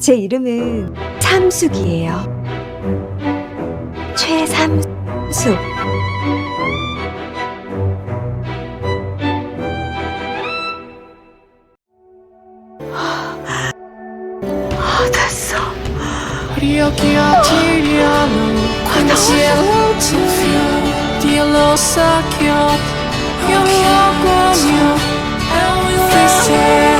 제 이름은 참숙이에요. 최삼숙. 아, 됐어. Io io lo mio è un fisse Dio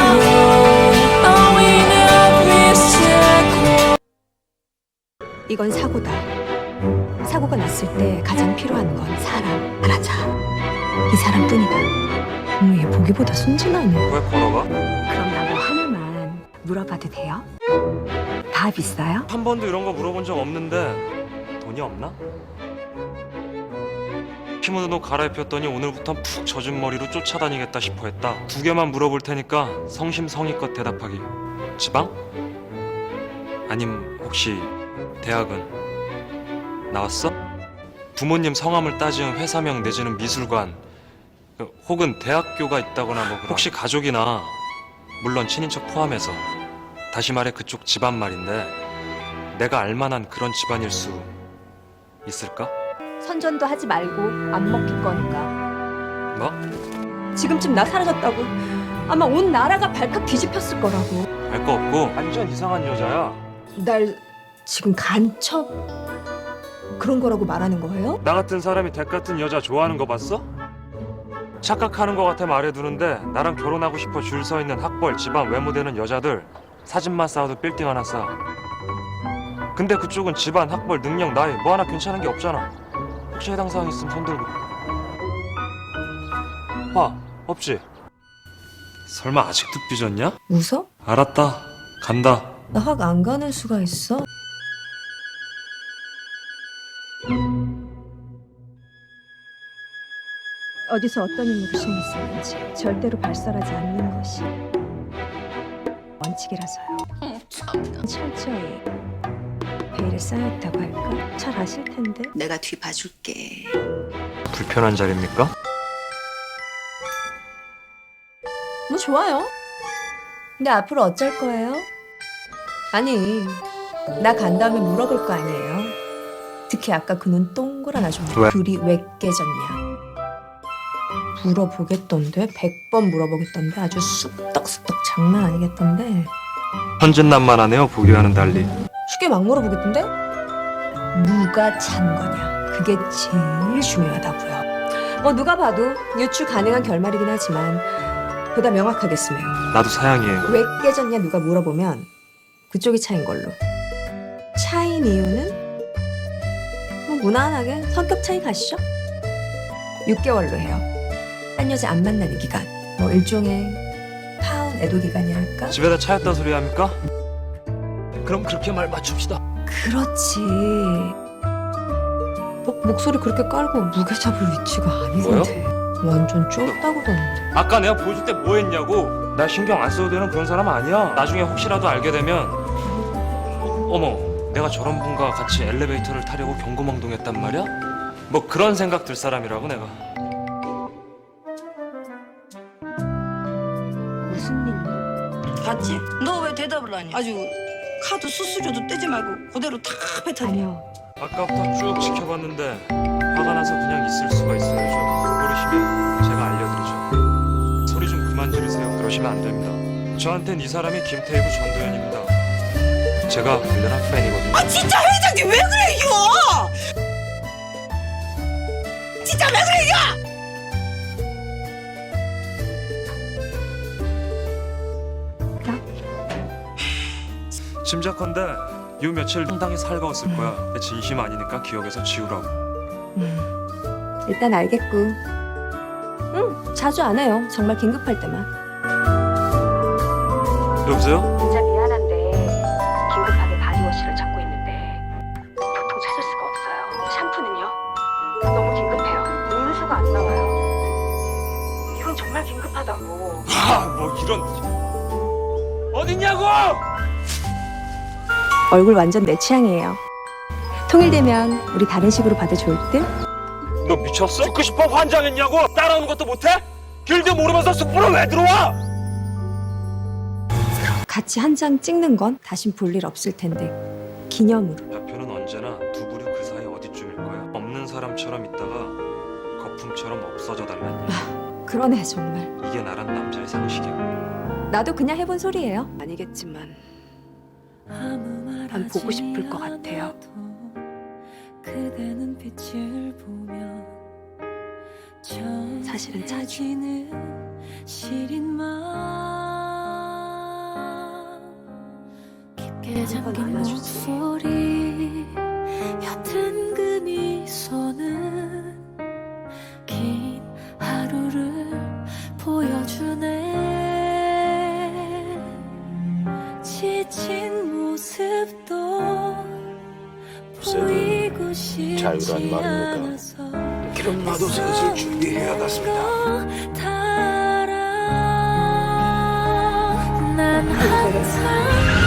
이건 사고다. 사고가 났을 때 가장 필요한 건 사람. 알아자. 이 사람뿐이다. 어머, 얘 보기보다 순진하네. 왜 걸어가? 그럼 나 뭐 하나만 물어봐도 돼요? 다 비싸요? 한 번도 이런 거 물어본 적 없는데 돈이 없나? 옷 갈아입혔더니 오늘부턴 푹 젖은 머리로 쫓아다니겠다 싶어 했다. 두 개만 물어볼 테니까 성심성의껏 대답하기. 지방? 아님 혹시 대학은 나왔어? 부모님 성함을 따지는 회사명 내지는 미술관 그, 혹은 대학교가 있다거나 뭐 그런. 혹시 가족이나 물론 친인척 포함해서 다시 말해 그쪽 집안 말인데 내가 알만한 그런 집안일 수 있을까? 선전도 하지 말고 안 먹힐 거니까. 뭐? 지금쯤 나 사라졌다고 아마 온 나라가 발칵 뒤집혔을 거라고. 알 거 없고 완전 이상한 여자야 날 지금 간첩 그런 거라고 말하는 거예요? 나 같은 사람이 댁 같은 여자 좋아하는 거 봤어? 착각하는 거 같아 말해두는데 나랑 결혼하고 싶어 줄 서 있는 학벌 집안 외모되는 여자들 사진만 쌓아도 빌딩 하나 쌓아 근데 그쪽은 집안 학벌 능력 나이 뭐 하나 괜찮은 게 없잖아 혹시 해당 사항 있으면 손 들고 봐 없지? 설마 아직도 삐졌냐? 웃어? 알았다 간다 나 확 안 가는 수가 있어? 어디서 어떤 인물이 있었는지 절대로 발설하지 않는 것이 원칙이라서요. 철저히 베일에 쌓였다고 할까? 잘 아실 텐데. 내가 뒤 봐줄게. 불편한 자리입니까? 뭐 좋아요. 근데 앞으로 어쩔 거예요? 아니, 나 간 다음에 물어볼 거 아니에요. 특히 아까 그 눈 동그란 아줌마 왜? 둘이 왜 깨졌냐? 물어보겠던데, 백번 물어보겠던데 아주 쑥떡쑥떡 장난 아니겠던데 천진난만하네요 보기와는 달리 쉽게 막 물어보겠던데? 누가 찬 거냐? 그게 제일 중요하다고요. 뭐 누가 봐도 유추 가능한 결말이긴 하지만 보다 명확하게 쓰면 나도 사양이에요 왜 깨졌냐 누가 물어보면 그쪽이 차인 걸로. 차인 이유는 뭐 무난하게 성격 차이 가시죠. 6개월로 해요. 딴 여자 안 만나는 기간. 뭐 일종의 파운 애도 기간이 할까? 집에다 차였다 소리 합니까? 그럼 그렇게 말 맞춥시다 그렇지. 목, 목소리 그렇게 깔고 무게 잡을 위치가 아니던데. 완전 쫄다고던데. 아까 내가 보여줄 때 뭐 했냐고 나 신경 안 써도 되는 그런 사람 아니야 나중에 혹시라도 알게 되면 어머 내가 저런 분과 같이 엘리베이터를 타려고 경고망동했단 말이야? 뭐 그런 생각 들 사람이라고 내가 대답을 하냐? 아주 카드 수수료도 떼지 말고 그대로 다 뱉어내. 아니요. 아까부터 쭉 지켜봤는데 화가 나서 그냥 있을 수가 있어야죠 모르시면 제가 알려드리죠. 소리 좀 그만 지르세요. 그러시면 안 됩니다. 저한텐 이 사람이 김태희부 전도연입니다. 제가 불련한 팬이거든요. 아 진짜 회장님 왜 그래 이 짐작컨대 요 며칠 상당히 살가웠을 거야. 내 진심 아니니까 기억에서 지우라고. 음, 일단 알겠고. 응, 자주 안 해요. 정말 긴급할 때만. 여보세요? 진짜 미안한데 긴급하게 바디워시를 찾고 있는데 도통 찾을 수가 없어요. 샴푸는요? 너무 긴급해요. 음료수가 안 나와요. 이건 정말 긴급하다고. 아 뭐 이런 어딨냐고! 얼굴 완전 내 취향이에요. 통일되면 우리 다른 식으로 봐도 좋을 듯? 너 미쳤어? 듣고 싶어 환장했냐고? 따라오는 것도 못해? 길도 모르면서 숲으로 왜 들어와? 같이 한 장 찍는 건 다신 볼 일 없을 텐데 기념으로. 좌표는 언제나 두 부류 그 사이 어디쯤일 거야 없는 사람처럼 있다가 거품처럼 없어져 달란 얘기 그러네 정말. 이게 나란 남자의 상식이야 나도 그냥 해본 소리예요. 아니겠지만 난 보고 싶을 것 같아요. 사실은 자주. 깊게 잠긴. 목소리 옅은 보이고 싶지 자유란 말입니까? 나도 슬슬 준비해야 겠습니다. 달아 난 항상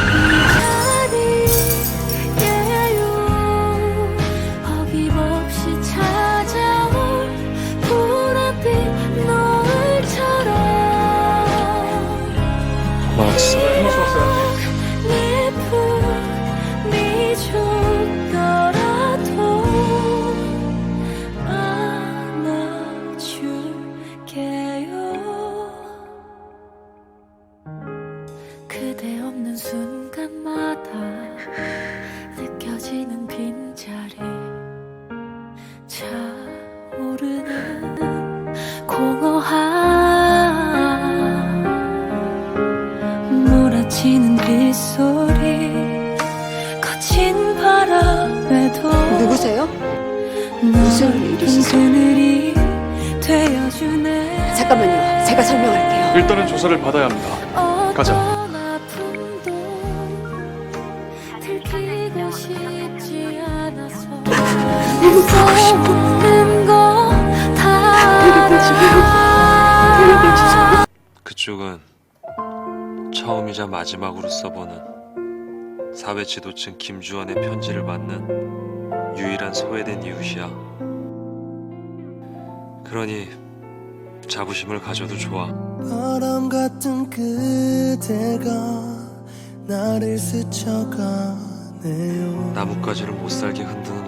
느껴지는 빈자리 차오르는 공허한 몰아치는 빗소리 거친 바람에도 누구세요? 무슨 일이시죠? 그늘이 되어주네 잠깐만요. 제가 설명할게요. 일단은 조사를 받아야 합니다. 가자. 웃는 거다 그쪽은 처음이자 마지막으로 써보는 사회 지도층 김주환의 편지를 받는 유일한 소외된 이웃이야. 그러니 자부심을 가져도 좋아. 바람 같은 그대가 나를 스쳐가네요 나뭇가지를 못 살게 흔드는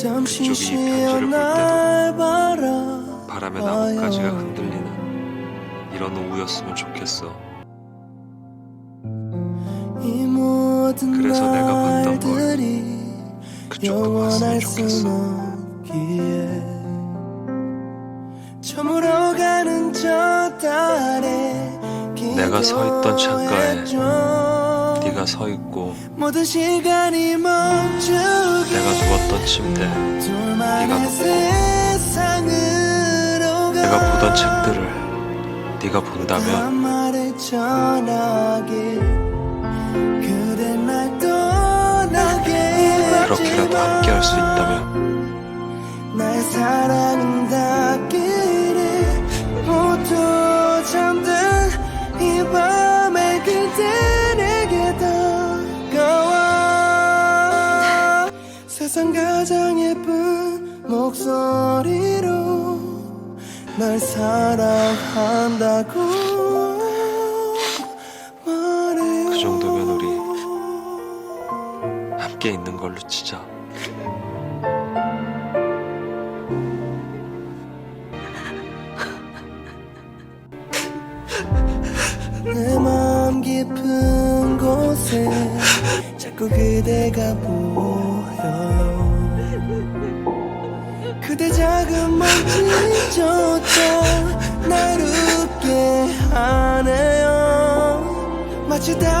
그쪽이 이 편지를 볼날 바라 바람에 나뭇가지가 흔들리는 이런 오후였으면 좋겠어. 그래서 내가 봤던 걸 그쪽도 봤으면 좋겠어. 내가 서 있던 창가에. 네가 서 있고 모든 시간이 멈추게 내가 누웠던 침대, 네가 눕고 내가 보던 책들을 네가 본다면 날 그렇게라도 함께 할 수 있다면 나의 사랑은 닿기 세상 가장 예쁜 목소리로 날 사랑한다고 말해요 그 정도면 우리 함께 있는 걸로 치자. 내 마음 깊은 곳에 자꾸 그대가 보여 요. 그대 작은 먼지조차 날 웃게 하네요. 마치 다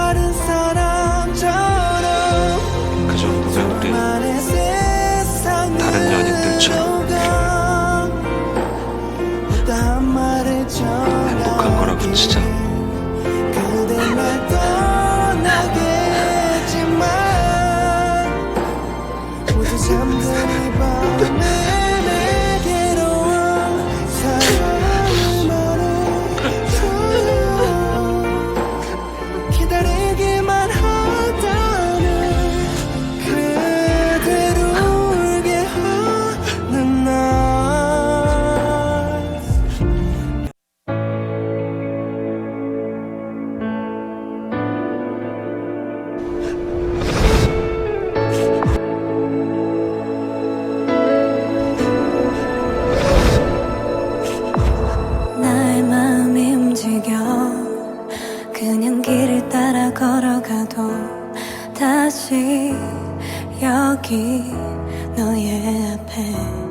다시 여기 너의 앞에